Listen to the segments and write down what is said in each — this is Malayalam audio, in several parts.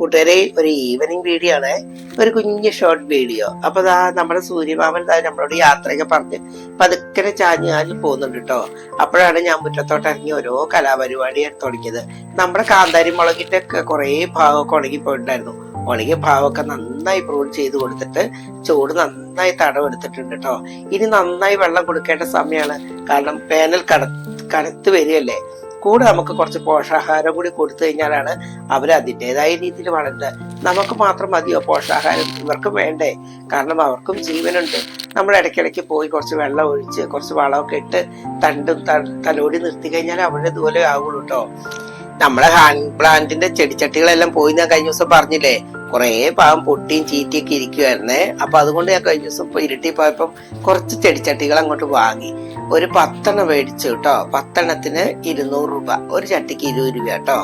കൂട്ടുകാരെ ഒരു ഈവനിങ് വീഡിയോ ആണ്. ഒരു കുഞ്ഞ് ഷോർട്ട് വീഡിയോ അപ്പൊ ദാ നമ്മുടെ സൂര്യമാമൻ ദാ നമ്മളോട് യാത്രയൊക്കെ പറഞ്ഞ് പതുക്കനെ ചാഞ്ഞ് ചാഞ്ഞ് പോകുന്നുണ്ട് കേട്ടോ അപ്പോഴാണ് ഞാൻ മുറ്റത്തോട്ട് ഇറങ്ങി ഓരോ കലാപരിപാടി തുടങ്ങിയത്. നമ്മുടെ കാന്താരി മുളകിന്റെ ഒക്കെ കുറേ ഭാഗമൊക്കെ ഉണങ്ങിപ്പോയിട്ടുണ്ടായിരുന്നു ഉണങ്ങിയ ഭാവമൊക്കെ നന്നായി പ്രൂൺ ചെയ്ത് കൊടുത്തിട്ട് ചൂട് നന്നായി തടവെടുത്തിട്ടുണ്ട് കേട്ടോ ഇനി നന്നായി വെള്ളം കൊടുക്കേണ്ട സമയമാണ്. കാരണം വേനൽ കട കനത്ത് വരികയല്ലേ. കൂടെ നമുക്ക് കുറച്ച് പോഷകാഹാരം കൂടി കൊടുത്തു കഴിഞ്ഞാലാണ് അവർ അതിന്റെതായ രീതിയിൽ വളരുന്നത്. നമുക്ക് മാത്രം മതിയോ പോഷകാഹാരം? ഇവർക്കും വേണ്ടേ. കാരണം അവർക്കും ജീവനുണ്ട്. നമ്മൾ ഇടയ്ക്കിടയ്ക്ക് പോയി കുറച്ച് വെള്ളം ഒഴിച്ച് കുറച്ച് വളമൊക്കെ ഇട്ട് തണ്ടും തലോടി നിർത്തി കഴിഞ്ഞാൽ അവരുടെ ഇതുപോലെ ആവുള്ളൂ കേട്ടോ നമ്മളെ ഹാൻഡ് പ്ലാന്റിന്റെ ചെടിച്ചട്ടികളെല്ലാം പോയി ഞാൻ കഴിഞ്ഞ ദിവസം പറഞ്ഞില്ലേ? കുറേ പാവം പൊട്ടിയും ചീറ്റിയൊക്കെ ഇരിക്കുവായിരുന്നേ. അപ്പൊ അതുകൊണ്ട് ഞാൻ കഴിഞ്ഞ ദിവസം ഇരുട്ടി പോയപ്പം കുറച്ച് ചെടിച്ചട്ടികൾ അങ്ങോട്ട് വാങ്ങി. ഒരു പത്തെണ്ണം മേടിച്ചു കേട്ടോ. പത്തെണ്ണത്തിന് ഇരുന്നൂറ് രൂപ. ഒരു ചട്ടിക്ക് ഇരുപത് രൂപ കേട്ടോ.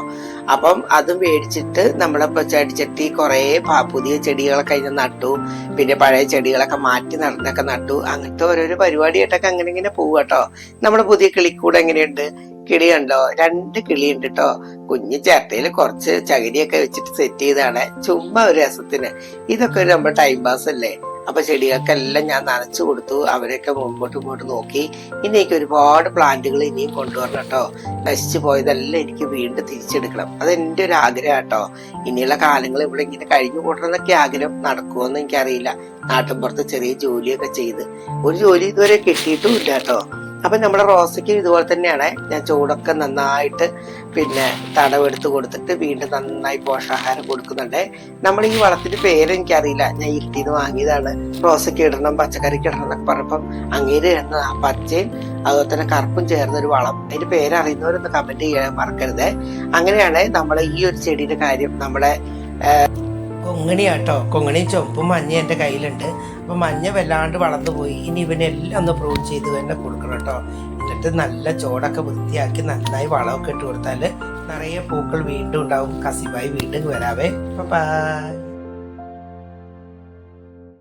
അപ്പം അത് മേടിച്ചിട്ട് നമ്മളിപ്പോ ചെടിച്ചട്ടി കുറേ പുതിയ ചെടികളൊക്കെ അതിന് നട്ടു. പിന്നെ പഴയ ചെടികളൊക്കെ മാറ്റി നടന്നൊക്കെ നട്ടു. അങ്ങനത്തെ ഓരോരോ പരിപാടിയായിട്ടൊക്കെ അങ്ങനെ ഇങ്ങനെ പോവുക കേട്ടോ. നമ്മുടെ പുതിയ കിളിക്കൂടെ എങ്ങനെയുണ്ട്? കിളി കണ്ടോ? രണ്ട് കിളിയുണ്ട് കേട്ടോ. കുഞ്ഞു ചിരട്ടയിൽ കുറച്ച് ചകിരിയൊക്കെ വെച്ചിട്ട് സെറ്റ് ചെയ്താണ് ചുമ്മാ ഒരു രസത്തിന്. ഇതൊക്കെ ഒരു നമ്മുടെ ടൈം പാസ് അല്ലേ? അപ്പൊ ചെടികൾക്കെല്ലാം ഞാൻ നനച്ചു കൊടുത്തു. അവരൊക്കെ മുമ്പോട്ട് മുമ്പോട്ട് നോക്കി. ഇനി എനിക്ക് ഒരുപാട് പ്ലാന്റുകൾ ഇനിയും കൊണ്ടുവരണം കേട്ടോ. നശിച്ചു പോയതെല്ലാം എനിക്ക് വീണ്ടും തിരിച്ചെടുക്കണം. അത് എന്റെ ഒരു ആഗ്രഹം കേട്ടോ. ഇനിയുള്ള കാലങ്ങൾ ഇവിടെ ഇങ്ങനെ കഴിഞ്ഞു കൂട്ടണമെന്നൊക്കെ ആഗ്രഹം നടക്കുമെന്ന് എനിക്കറിയില്ല. നാട്ടിൻപുറത്ത് ചെറിയ ജോലിയൊക്കെ ചെയ്ത്. ഒരു ജോലി ഇതുവരെ കിട്ടിയിട്ടും ഇല്ല കേട്ടോ. അപ്പൊ നമ്മുടെ റോസയ്ക്ക് ഇതുപോലെ തന്നെയാണ്. ഞാൻ ചൂടൊക്കെ നന്നായിട്ട് പിന്നെ തടവെടുത്ത് കൊടുത്തിട്ട് വീണ്ടും നന്നായി പോഷകാഹാരം കൊടുക്കുന്നുണ്ട്. നമ്മൾ ഈ വളത്തിന്റെ പേര് എനിക്കറിയില്ല. ഞാൻ ഇരുട്ടിന്ന് വാങ്ങിയതാണ്. റോസയ്ക്ക് ഇടണം പച്ചക്കറിക്ക് ഇടണം എന്നൊക്കെ പറഞ്ഞപ്പം അങ്ങേര് ഇടുന്ന ആ പച്ചയും അതുപോലെ തന്നെ കറുപ്പും ചേർന്ന ഒരു വളം. അതിന്റെ പേരറിയുന്നവരൊന്ന് കമന്റ് ചെയ്യാൻ മറക്കരുത്. അങ്ങനെയാണ് നമ്മൾ ഈ ഒരു ചെടിയുടെ കാര്യം നമ്മളെ കൊങ്ങണിയാട്ടോ കൊങ്ങണി ചുമപ്പും മഞ്ഞ എന്റെ കയ്യിലുണ്ട്. അപ്പം മഞ്ഞ വല്ലാണ്ട് വളർന്നു പോയി. ഇനി ഇവനെല്ലാം ഒന്ന് പ്രൂവ് ചെയ്ത് തന്നെ കൊടുക്കണം കേട്ടോ എന്നിട്ട് നല്ല ചോടൊക്കെ വൃത്തിയാക്കി നന്നായി വളമൊക്കെ ഇട്ട് കൊടുത്താൽ നിറയെ പൂക്കൾ വീണ്ടും ഉണ്ടാവും. കസിബായി വീണ്ടും വരാവേ. ബൈ